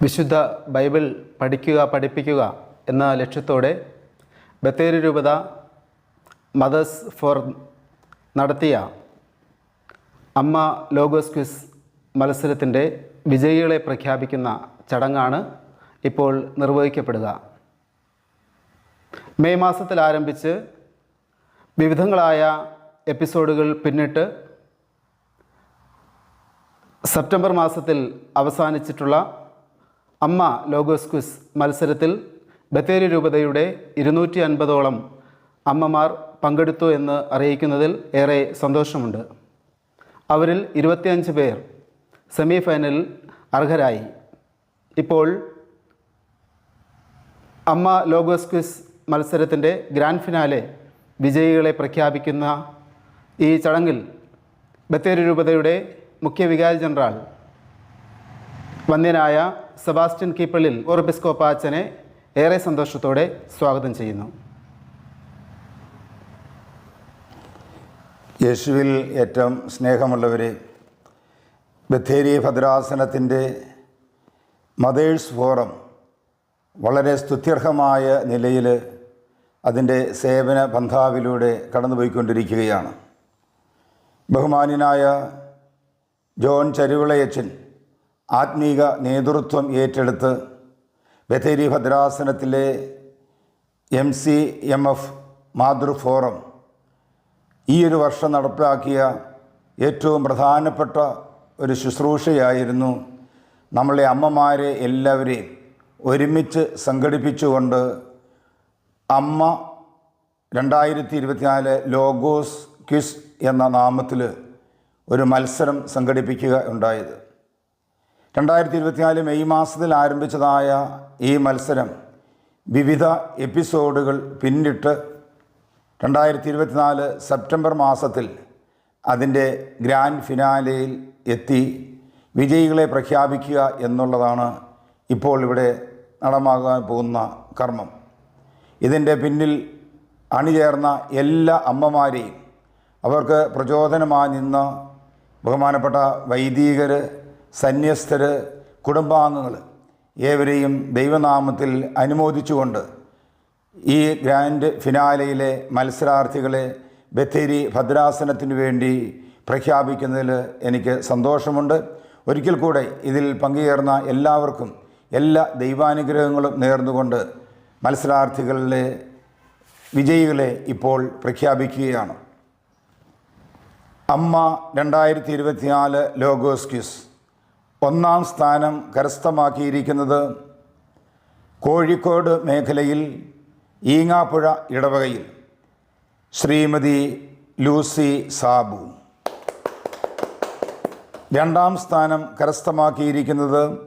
വിശുദ്ധ ബൈബിൾ പഠിക്കുക പഠിപ്പിക്കുക എന്ന ലക്ഷ്യത്തോടെ ബത്തേരി രൂപത മദേഴ്സ് ഫോർ നടത്തിയ അമ്മ ലോഗോസ് ക്വിസ് മത്സരത്തിന്റെ വിജയികളെ പ്രഖ്യാപിക്കുന്ന ചടങ്ങാണ് ഇപ്പോൾ നിർവഹിക്കപ്പെടുക. മെയ് മാസത്തിൽ ആരംഭിച്ച് വിവിധങ്ങളായ എപ്പിസോഡുകൾ പിന്നിട്ട് സെപ്റ്റംബർ മാസത്തിൽ അവസാനിച്ചിട്ടുള്ള അമ്മ ലോഗോസ് ക്വിസ് മത്സരത്തിൽ ബത്തേരി രൂപതയുടെ ഇരുന്നൂറ്റി അൻപതോളം അമ്മമാർ പങ്കെടുത്തു എന്ന് അറിയിക്കുന്നതിൽ ഏറെ സന്തോഷമുണ്ട്. അവരിൽ ഇരുപത്തിയഞ്ച് പേർ സെമി ഫൈനലിൽ അർഹരായി. ഇപ്പോൾ അമ്മ ലോഗോസ് ക്വിസ് മത്സരത്തിന്റെ ഗ്രാൻഡ് ഫിനാലെ വിജയികളെ പ്രഖ്യാപിക്കുന്ന ഈ ചടങ്ങിൽ ബത്തേരി രൂപതയുടെ മുഖ്യ വികാരി ജനറൽ വന്യനായ സെബാസ്റ്റ്യൻ കീപ്പള്ളിൽ ഓർബിസ്കോപ്പ അച്ഛനെ ഏറെ സന്തോഷത്തോടെ സ്വാഗതം ചെയ്യുന്നു. യേശുവിൽ ഏറ്റവും സ്നേഹമുള്ളവരെ ബത്തേരി ഭദ്രാസനത്തിന്റെ മദേഴ്സ് ഫോറം വളരെ സ്തുത്യർഹമായ നിലയിൽ അതിന്റെ സേവന പന്ഥാവിലൂടെ കടന്നുപോയിക്കൊണ്ടിരിക്കുകയാണ്. ബഹുമാന്യനായ ജോൺ ചരുവിളയച്ചൻ ആത്മീക നേതൃത്വം ഏറ്റെടുത്ത് ബത്തേരി ഭദ്രാസനത്തിലെ എം സി എം എഫ് മാതൃഫോറം ഈ ഒരു വർഷം നടപ്പിലാക്കിയ ഏറ്റവും പ്രധാനപ്പെട്ട ഒരു ശുശ്രൂഷയായിരുന്നു നമ്മളെ അമ്മമാരെ എല്ലാവരെയും ഒരുമിച്ച് സംഘടിപ്പിച്ചുകൊണ്ട് അമ്മ രണ്ടായിരത്തി ഇരുപത്തിനാല് ലോഗോസ് ക്വിസ് എന്ന നാമത്തിൽ ഒരു മത്സരം സംഘടിപ്പിക്കുക ഉണ്ടായത്. രണ്ടായിരത്തി ഇരുപത്തിനാല് മെയ് മാസത്തിൽ ആരംഭിച്ചതായ ഈ മത്സരം വിവിധ എപ്പിസോഡുകൾ പിന്നിട്ട് രണ്ടായിരത്തി ഇരുപത്തിനാല് സെപ്റ്റംബർ മാസത്തിൽ അതിന്റെ ഗ്രാൻഡ് ഫിനാലയിൽ എത്തി വിജയികളെ പ്രഖ്യാപിക്കുക എന്നുള്ളതാണ് ഇപ്പോൾ ഇവിടെ നടമാകാൻ പോകുന്ന കർമ്മം. ഇതിന്റെ പിന്നിൽ അണിചേർന്ന എല്ലാ അമ്മമാരെയും അവർക്ക് പ്രചോദനമായി നിന്ന ബഹുമാനപ്പെട്ട വൈദികർ സന്യസ്തർ കുടുംബാംഗങ്ങൾ ഏവരെയും ദൈവനാമത്തിൽ അനുമോദിച്ചുകൊണ്ട് ഈ ഗ്രാൻഡ് ഫിനാലയിലെ മത്സരാർത്ഥികളെ ബത്തേരി ഭദ്രാസനത്തിനു വേണ്ടി പ്രഖ്യാപിക്കുന്നതിൽ എനിക്ക് സന്തോഷമുണ്ട്. ഒരിക്കൽ കൂടെ ഇതിൽ പങ്കുചേർന്ന എല്ലാവർക്കും എല്ലാ ദൈവാനുഗ്രഹങ്ങളും നേർന്നുകൊണ്ട് മത്സരാർത്ഥികളിലെ വിജയികളെ ഇപ്പോൾ പ്രഖ്യാപിക്കുകയാണ്. അമ്മ രണ്ടായിരത്തി ഇരുപത്തിനാല് ലോഗോസ് ക്യൂസ് ഒന്നാം സ്ഥാനം കരസ്ഥമാക്കിയിരിക്കുന്നത് കോഴിക്കോട് മേഖലയിൽ ഈങ്ങാപ്പുഴ ഇടവകയിൽ. ശ്രീമതി ലൂസി സാബു. രണ്ടാം സ്ഥാനം കരസ്ഥമാക്കിയിരിക്കുന്നത്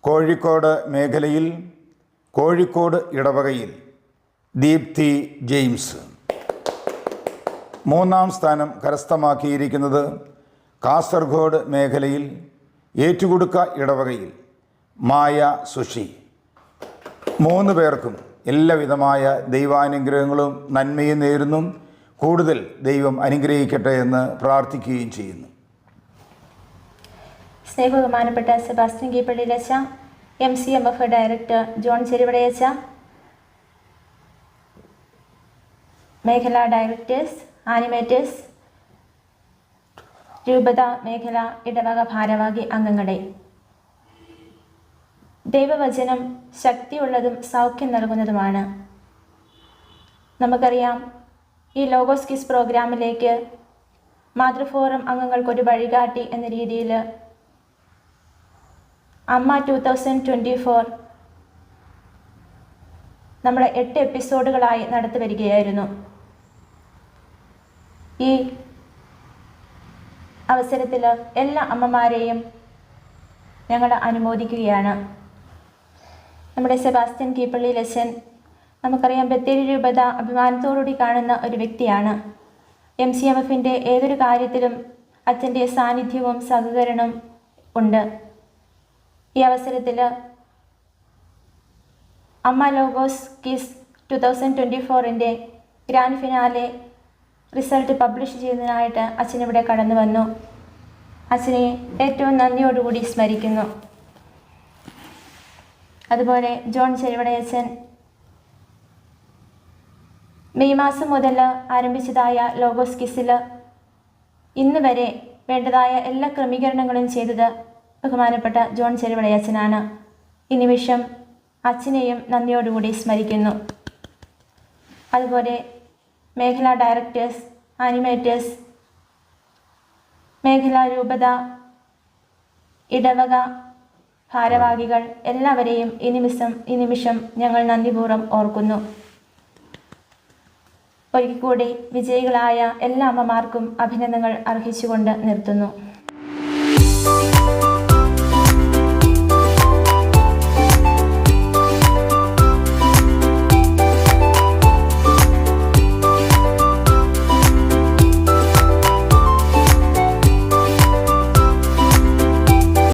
കോഴിക്കോട് മേഖലയിൽ കോഴിക്കോട് ഇടവകയിൽ ദീപ്തി ജെയിംസ്. മൂന്നാം സ്ഥാനം കരസ്ഥമാക്കിയിരിക്കുന്നത് കാസർഗോഡ് മേഖലയിൽ ഏറ്റുകുടുക്ക ഇടവകയിൽ മായ സുഷി മൂന്ന് പേർക്കും എല്ലാവിധമായ ദൈവാനുഗ്രഹങ്ങളും നന്മയും നേരുന്നു കൂടുതൽ ദൈവം അനുഗ്രഹിക്കട്ടെ എന്ന് പ്രാർത്ഥിക്കുകയും ചെയ്യുന്നു. സ്നേഹബഹുമാനപ്പെട്ട Sebastian കീപ്പള്ളിയിലച്ച M C M F director John ചെരുവടയച്ച മേഖലാ ഡയറക്ടേഴ്സ് ആനിമേറ്റേഴ്സ് രൂപത മേഖല ഇടവക ഭാരവാഹി അംഗങ്ങളെ. ദൈവവചനം ശക്തിയുള്ളതും സൗഖ്യം നൽകുന്നതുമാണ്. നമുക്കറിയാം ഈ ലോഗോസ് കിസ് പ്രോഗ്രാമിലേക്ക് മാതൃഫോറം അംഗങ്ങൾക്കൊരു വഴികാട്ടി എന്ന രീതിയിൽ അമ്മ ടു തൗസൻഡ് ട്വന്റി ഫോർ നമ്മൾ എട്ട് എപ്പിസോഡുകളായി നടത്തി വരികയായിരുന്നു. ഈ അവസരത്തിൽ എല്ലാ അമ്മമാരെയും ഞങ്ങൾ അനുമോദിക്കുകയാണ്. നമ്മുടെ സെബാസ്റ്റ്യൻ കീപ്പള്ളി ലച്ചൻ നമുക്കറിയാം ബത്തേരി രൂപത അഭിമാനത്തോടുകൂടി കാണുന്ന ഒരു വ്യക്തിയാണ്. എം സി എം എഫിന്റെ ഏതൊരു കാര്യത്തിലും അച്ഛന്റെ സാന്നിധ്യവും സഹകരണവും ഉണ്ട്. ഈ അവസരത്തിൽ അമ്മ logos quiz two thousand twenty ഫോറിന്റെ ഗ്രാൻഡ് ഫിനാലെ റിസൾട്ട് പബ്ലിഷ് ചെയ്യുന്നതിനായിട്ട് അച്ഛനിവിടെ കടന്നു വന്നു. അച്ഛനെ ഏറ്റവും നന്ദിയോടുകൂടി സ്മരിക്കുന്നു. അതുപോലെ ജോൺ ചെരുവടയച്ചൻ മെയ് മാസം മുതൽ ആരംഭിച്ചതായ ലോഗോസ് കിസിൽ ഇന്ന് വരെ വേണ്ടതായ എല്ലാ ക്രമീകരണങ്ങളും ചെയ്തത് ബഹുമാനപ്പെട്ട ജോൺ ചെരുവടയച്ചനാണ് ഈ നിമിഷം അച്ഛനെയും നന്ദിയോടുകൂടി സ്മരിക്കുന്നു. അതുപോലെ മേഖലാ ഡയറക്ടേഴ്സ് ആനിമേറ്റേഴ്സ് മേഖലാ രൂപത ഇടവക ഭാരവാഹികൾ എല്ലാവരെയും ഈ നിമിഷം നിമിഷം ഞങ്ങൾ നന്ദിപൂർവം ഓർക്കുന്നു. ഒരിക്കൽ കൂടി വിജയികളായ എല്ലാ അമ്മമാർക്കും അഭിനന്ദനങ്ങൾ അർഹിച്ചുകൊണ്ട് നിർത്തുന്നു.